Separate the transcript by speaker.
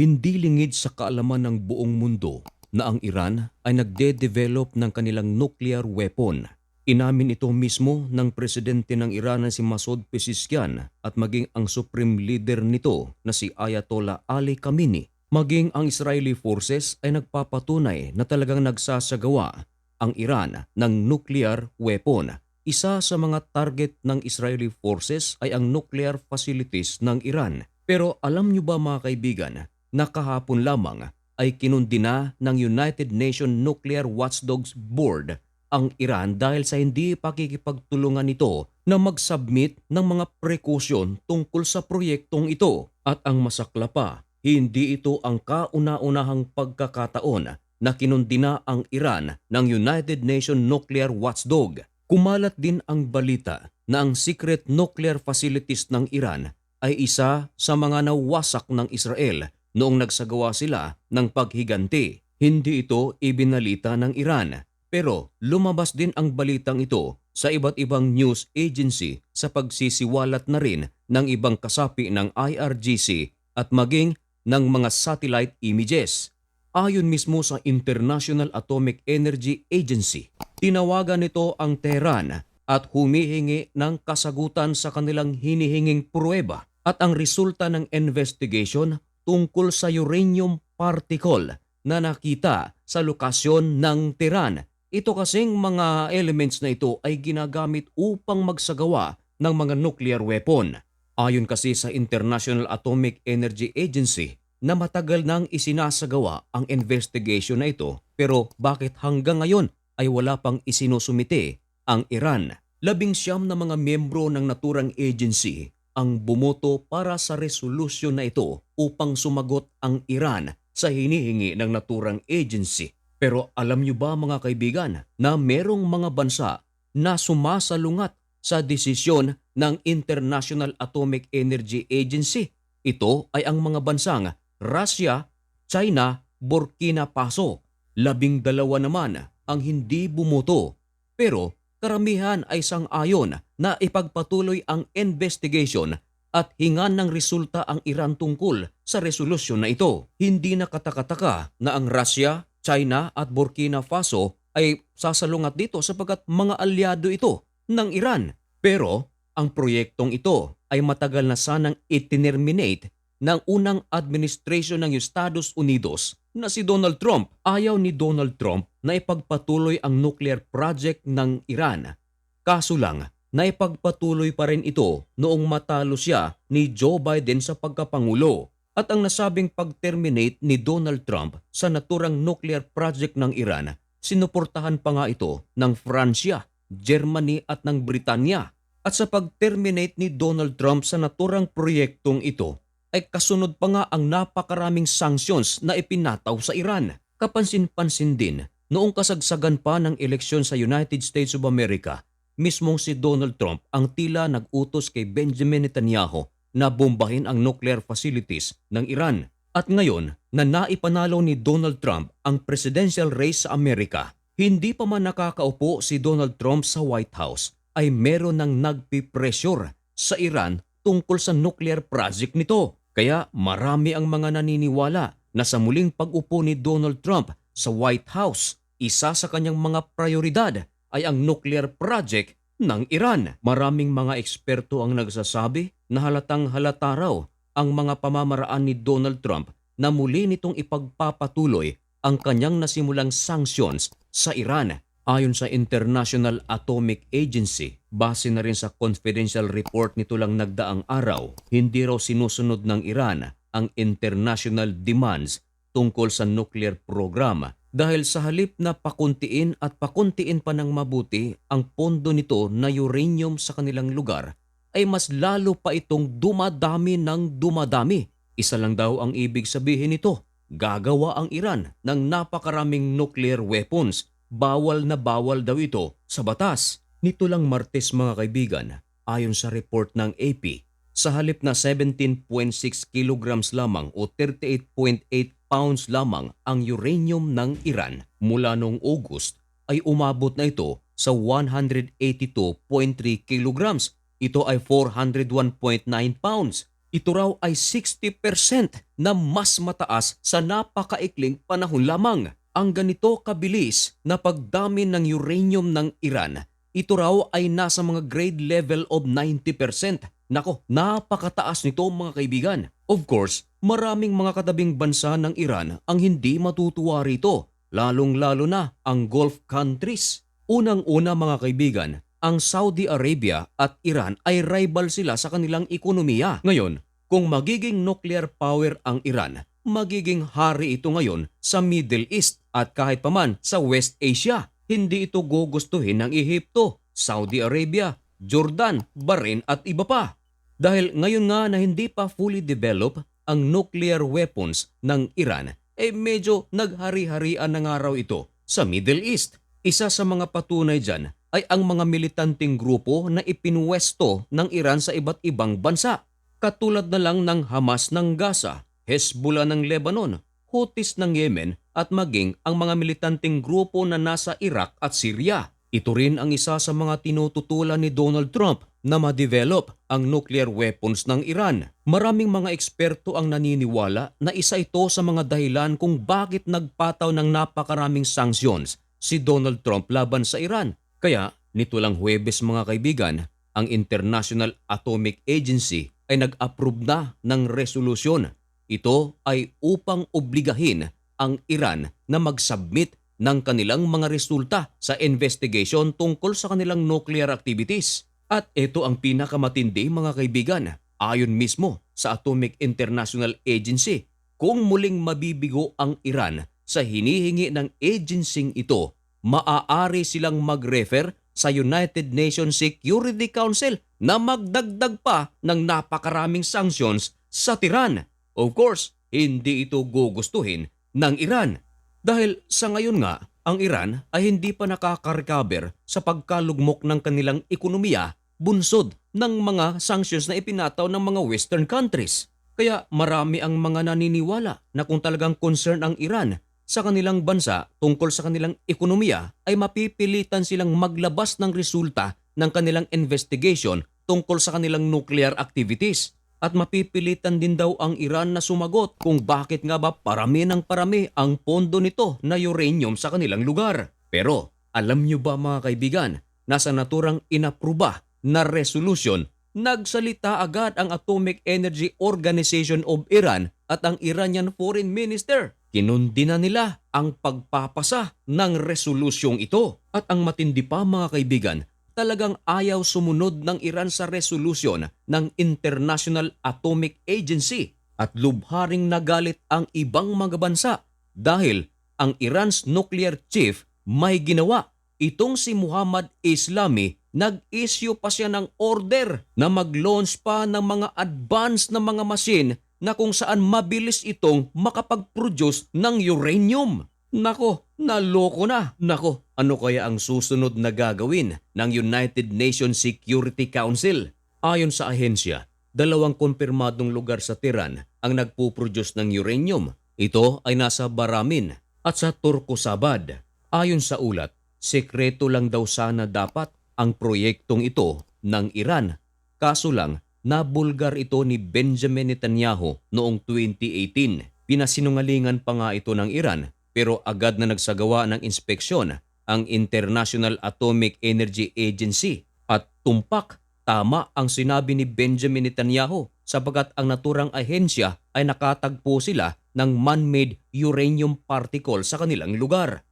Speaker 1: Hindi lingid sa kaalaman ng buong mundo na ang Iran ay nagde-develop ng kanilang nuclear weapon. Inamin ito mismo ng presidente ng Iran na si Masoud Pezeshkian at maging ang supreme leader nito na si Ayatollah Ali Khamenei. Maging ang Israeli forces ay nagpapatunay na talagang nagsasagawa ang Iran ng nuclear weapon. Isa sa mga target ng Israeli forces ay ang nuclear facilities ng Iran. Pero alam niyo ba mga kaibigan na kahapon lamang ay kinundina ng United Nations Nuclear Watchdogs Board ang Iran dahil sa hindi pakikipagtulungan nito na mag-submit ng mga precaution tungkol sa proyektong ito. At ang masakla pa, hindi ito ang kauna-unahang pagkakataon na kinundina ang Iran ng United Nations Nuclear Watchdog. Kumalat din ang balita na ang secret nuclear facilities ng Iran ay isa sa mga nawasak ng Israel noong nagsagawa sila ng paghiganti. Hindi ito ibinalita ng Iran pero lumabas din ang balitang ito sa iba't ibang news agency sa pagsisiwalat na rin ng ibang kasapi ng IRGC at maging ng mga satellite images. Ayon mismo sa International Atomic Energy Agency, tinawagan nito ang Tehran at humihingi ng kasagutan sa kanilang hinihinging pruweba at ang resulta ng investigation tungkol sa uranium particle na nakita sa lokasyon ng Tehran. Ito kasing mga elements na ito ay ginagamit upang magsagawa ng mga nuclear weapon. Ayon kasi sa International Atomic Energy Agency na matagal nang isinasagawa ang investigation na ito pero bakit hanggang ngayon ay wala pang isinusumite ang Iran. Labing siyam na mga miyembro ng naturang agency ang bumoto para sa resolusyon na ito upang sumagot ang Iran sa hinihingi ng naturang agency. Pero alam niyo ba mga kaibigan na merong mga bansa na sumasalungat sa desisyon ng International Atomic Energy Agency? Ito ay ang mga bansang Russia, China, Burkina Faso. Labing dalawa naman ang hindi bumoto. Pero karamihan ay sang-ayon na ipagpatuloy ang investigation at hingan ng resulta ang Iran tungkol sa resolusyon na ito. Hindi nakatakataka na ang Russia, China at Burkina Faso ay sasalungat dito sapagkat mga alyado ito ng Iran. Pero ang proyektong ito ay matagal na sanang itinerminate ng unang administrasyon ng Estados Unidos na si Donald Trump. Ayaw ni Donald Trump na ipagpatuloy ang nuclear project ng Iran. Kaso lang, naipagpatuloy pa rin ito noong matalo siya ni Joe Biden sa pagkapangulo. At ang nasabing pag-terminate ni Donald Trump sa naturang nuclear project ng Iran, sinuportahan pa nga ito ng Fransya, Germany at ng Britanya. At sa pag-terminate ni Donald Trump sa naturang proyektong ito, ay kasunod pa nga ang napakaraming sanctions na ipinataw sa Iran. Kapansin-pansin din, noong kasagsagan pa ng eleksyon sa United States of America, mismong si Donald Trump ang tila nag-utos kay Benjamin Netanyahu na bombahin ang nuclear facilities ng Iran. At ngayon na naipanalo ni Donald Trump ang presidential race sa Amerika, hindi pa man nakakaupo si Donald Trump sa White House ay meron ng nagpipressure sa Iran tungkol sa nuclear project nito. Kaya marami ang mga naniniwala na sa muling pag-upo ni Donald Trump sa White House, isa sa kanyang mga prioridad ay ang nuclear project ng Iran. Maraming mga eksperto ang nagsasabi na halatang halata raw ang mga pamamaraan ni Donald Trump na muli nitong ipagpapatuloy ang kanyang nasimulang sanctions sa Iran. Ayon sa International Atomic Agency, base na rin sa confidential report nito lang nagdaang araw, hindi raw sinusunod ng Iran ang international demands tungkol sa nuclear program dahil sa halip na pakuntiin at pakuntiin pa ng mabuti ang pondo nito na uranium sa kanilang lugar, ay mas lalo pa itong dumadami ng dumadami. Isa lang daw ang ibig sabihin nito, gagawa ang Iran ng napakaraming nuclear weapons. Bawal na bawal daw ito sa batas. Nito lang Martes mga kaibigan, ayon sa report ng AP, sa halip na 17.6 kilograms lamang o 38.8 pounds lamang ang uranium ng Iran mula noong August ay umabot na ito sa 182.3 kilograms. Ito ay 401.9 pounds. ito raw ay 60% na mas mataas sa napakaikling panahon lamang. Ang ganito kabilis na pagdami ng uranium ng Iran, ito raw ay nasa mga grade level of 90%. Nako, napakataas nito mga kaibigan. Of course, maraming mga katabing bansa ng Iran ang hindi matutuwa rito, lalong-lalo na ang Gulf countries. Unang-una mga kaibigan, ang Saudi Arabia at Iran ay rival sila sa kanilang ekonomiya. Ngayon, kung magiging nuclear power ang Iran, magiging hari ito ngayon sa Middle East at kahit paman sa West Asia. Hindi ito gugustuhin ng Ehipto, Saudi Arabia, Jordan, Bahrain at iba pa. Dahil ngayon nga na hindi pa fully develop ang nuclear weapons ng Iran, eh medyo naghari-harian na nga raw ito sa Middle East. Isa sa mga patunay dyan ay ang mga militanting grupo na ipinwesto ng Iran sa iba't ibang bansa. Katulad na lang ng Hamas ng Gaza, Hezbollah ng Lebanon, Houthis ng Yemen at maging ang mga militanting grupo na nasa Iraq at Syria. Ito rin ang isa sa mga tinututulan ni Donald Trump na ma-develop ang nuclear weapons ng Iran. Maraming mga eksperto ang naniniwala na isa ito sa mga dahilan kung bakit nagpataw ng napakaraming sanctions si Donald Trump laban sa Iran. Kaya nito lang Huwebes mga kaibigan, ang International Atomic Agency ay nag-approve na ng resolusyon. Ito ay upang obligahin ang Iran na mag-submit ng kanilang mga resulta sa investigation tungkol sa kanilang nuclear activities. At ito ang pinakamatindi mga kaibigan, ayon mismo sa Atomic International Agency, kung muling mabibigo ang Iran sa hinihingi ng agencyng ito, maaari silang mag-refer sa United Nations Security Council na magdagdag pa ng napakaraming sanctions sa Tiran. Of course, hindi ito gugustuhin ng Iran. Dahil sa ngayon nga, ang Iran ay hindi pa nakaka-recover sa pagkalugmok ng kanilang ekonomiya bunsod ng mga sanctions na ipinataw ng mga Western countries. Kaya marami ang mga naniniwala na kung talagang concern ang Iran sa kanilang bansa tungkol sa kanilang ekonomiya ay mapipilitan silang maglabas ng resulta ng kanilang investigation tungkol sa kanilang nuclear activities. At mapipilitan din daw ang Iran na sumagot kung bakit nga ba parami ng parami ang pondo nito na uranium sa kanilang lugar. Pero alam nyo ba mga kaibigan, nasa naturang inapruba na resolution, nagsalita agad ang Atomic Energy Organization of Iran at ang Iranian Foreign Minister. Kinundi na nila ang pagpapasa ng resolusyong ito. At ang matindi pa mga kaibigan, talagang ayaw sumunod ng Iran sa resolution ng International Atomic Agency at lubharing nagalit ang ibang mga bansa dahil ang Iran's nuclear chief may ginawa. Itong si Muhammad Islami nag-issue pa siya ng order na mag-launch pa ng mga advanced na mga machine na kung saan mabilis itong makapag-produce ng uranium. Nako, naloko na. Nako, ano kaya ang susunod na gagawin ng United Nations Security Council? Ayon sa ahensya, dalawang kumpirmadong lugar sa Tehran ang nagpuproduce ng uranium. Ito ay nasa Baramin at sa Turko Sabad. Ayon sa ulat, sekreto lang daw sana dapat ang proyektong ito ng Iran. Kaso lang, nabulgar ito ni Benjamin Netanyahu noong 2018. Pinasinungalingan pa nga ito ng Iran pero agad na nagsagawa ng inspeksyon ang International Atomic Energy Agency at tumpak tama ang sinabi ni Benjamin Netanyahu sapagkat ang naturang ahensya ay nakatagpo sila ng man-made uranium particle sa kanilang lugar.